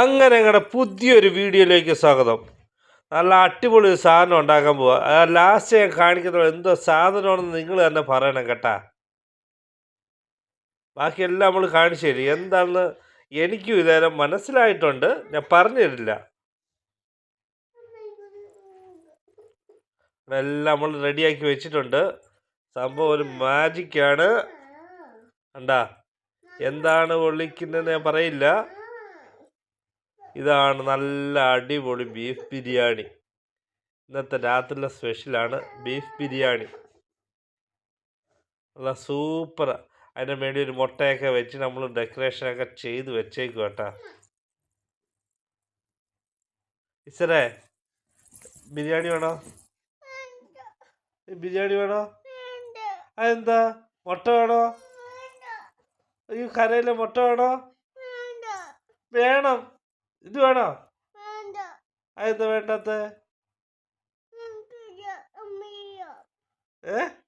അങ്ങനെ ഞങ്ങളുടെ പുതിയൊരു വീഡിയോയിലേക്ക് സ്വാഗതം. നല്ല അടിപൊളി ഒരു സാധനം ഉണ്ടാക്കാൻ പോവാ. ലാസ്റ്റ് ഞാൻ കാണിക്കുന്നത് എന്തോ സാധനമാണെന്ന് നിങ്ങൾ തന്നെ പറയണം കേട്ടാ. ബാക്കിയെല്ലാം നമ്മൾ കാണിച്ചു തരും. എന്താണെന്ന് എനിക്കും ഇതേരം മനസ്സിലായിട്ടുണ്ട്. ഞാൻ പറഞ്ഞു തരില്ല. എല്ലാം നമ്മൾ റെഡിയാക്കി വെച്ചിട്ടുണ്ട്. സംഭവം ഒരു മാജിക്കാണ് കണ്ടാ? എന്താണ് ഒളിക്കുന്നതെന്ന് ഞാൻ പറയില്ല. ഇതാണ് നല്ല അടിപൊളി ബീഫ് ബിരിയാണി. ഇന്നത്തെ രാത്രിയിലെ സ്പെഷ്യലാണ് ബീഫ് ബിരിയാണി. നല്ല സൂപ്പർ അതിന്റെ മേടി ഒരു മുട്ടയൊക്കെ വെച്ച് നമ്മൾ ഡെക്കറേഷനൊക്കെ ചെയ്ത് വെച്ചേക്കും കേട്ടാ. ഇച്ചറേ ബിരിയാണി വേണോ? ബിരിയാണി വേണോ? അതെന്താ? മുട്ട വേണോ? ഈ കരയിലെ മുട്ട വേണോ? വേണം. ഇത് വേണോ? അതെന്താ വേണ്ടാത്ത? ഏ?